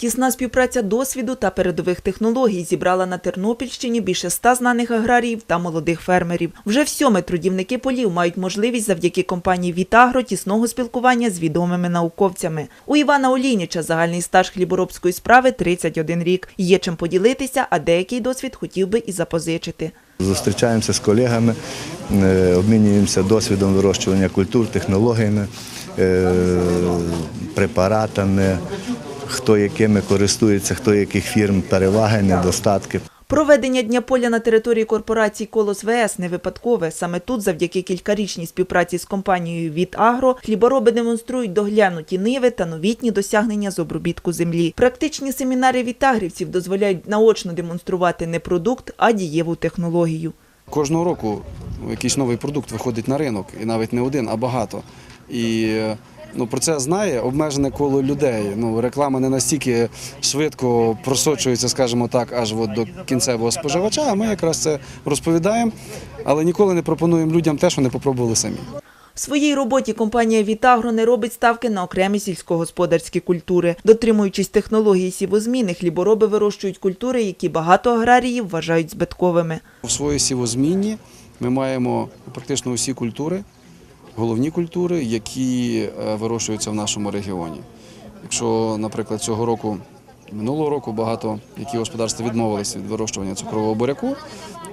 Тісна співпраця досвіду та передових технологій зібрала на Тернопільщині більше ста знаних аграріїв та молодих фермерів. Вже всьоме трудівники полів мають можливість завдяки компанії Вітагро тісного спілкування з відомими науковцями. У Івана Олійніча загальний стаж хліборобської справи 31 рік. Є чим поділитися, а деякий досвід хотів би і запозичити. Зустрічаємося з колегами, е, обмінюємося досвідом вирощування культур, технологіями, е, препаратами, хто якими користується, хто яких фірм переваги, недостатки. Проведення Дня поля на території корпорації «Колос ВС» не випадкове. Саме тут, завдяки кількарічній співпраці з компанією «Від Агро», хлібороби демонструють доглянуті ниви та новітні досягнення з обробітку землі. Практичні семінари вітагрівців дозволяють наочно демонструвати не продукт, а дієву технологію. Кожного року якийсь новий продукт виходить на ринок, і навіть не один, а багато. І ну, про це знає обмежене коло людей. Ну, реклама не настільки швидко просочується, скажімо так, аж от до кінцевого споживача. А ми якраз це розповідаємо, але ніколи не пропонуємо людям те, що не попробували самі. В своїй роботі компанія «Вітагро» не робить ставки на окремі сільськогосподарські культури. Дотримуючись технології сівозміни, хлібороби вирощують культури, які багато аграріїв вважають збитковими. У своїй сівозмінні ми маємо практично усі культури, головні культури, які е, вирощуються в нашому регіоні. Якщо, наприклад, цього року, минулого року багато які господарства відмовилися від вирощування цукрового буряку,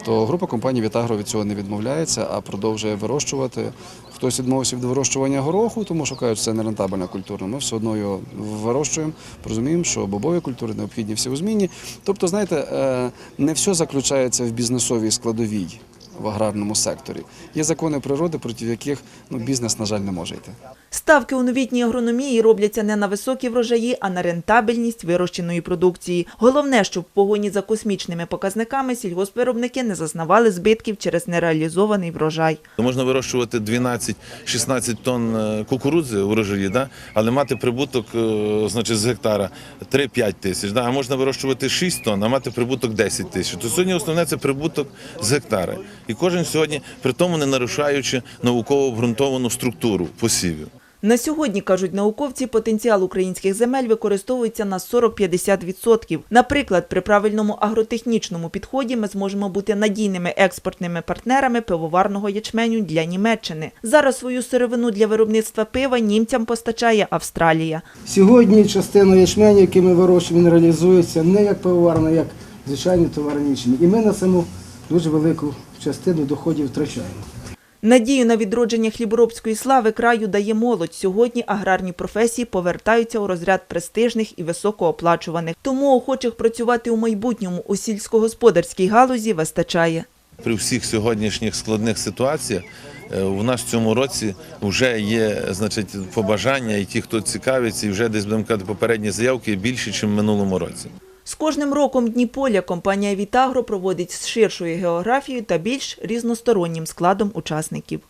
то група компаній Вітагро від цього не відмовляється, а продовжує вирощувати. Хтось відмовився від вирощування гороху, тому що кажуть, це не рентабельна культура. Ми все одно його вирощуємо, розуміємо, що бобові культури необхідні всі у зміні. Тобто, знаєте, е, не все заключається в бізнесовій складовій в аграрному секторі. Є закони природи, проти яких ну, бізнес, на жаль, не може йти. Ставки у новітній агрономії робляться не на високі врожаї, а на рентабельність вирощеної продукції. Головне, щоб в погоні за космічними показниками сільгоспвиробники не зазнавали збитків через нереалізований врожай. Можна вирощувати 12-16 тонн е, кукурудзи урожаї, да? але мати прибуток е, значить, з гектара 3-5 тисяч. Да? А можна вирощувати 6 тонн, а мати прибуток 10 тисяч. То сьогодні основне це прибуток з гектара. І кожен сьогодні, при тому не нарушаючи науково обґрунтовану структуру посівів. На сьогодні, кажуть науковці, потенціал українських земель використовується на 40-50%. Наприклад, при правильному агротехнічному підході ми зможемо бути надійними експортними партнерами пивоварного ячменю для Німеччини. Зараз свою сировину для виробництва пива німцям постачає Австралія. Сьогодні частину ячменю, який ми вирощуємо, він реалізується не як пивоварна, як звичайні товарні ячмінь. І ми на саму дуже велику частину доходів втрачаємо. Надію на відродження хліборобської слави краю дає молодь. Сьогодні аграрні професії повертаються у розряд престижних і високооплачуваних. Тому охочих працювати у майбутньому у сільськогосподарській галузі вистачає. При всіх сьогоднішніх складних ситуаціях е, у нас в цьому році вже є значить, побажання, і ті, хто цікавиться, і вже десь будемо казати, попередні заявки більше, ніж в минулому році. З кожним роком Дніполя компанія Вітагро проводить з ширшою географією та більш різностороннім складом учасників.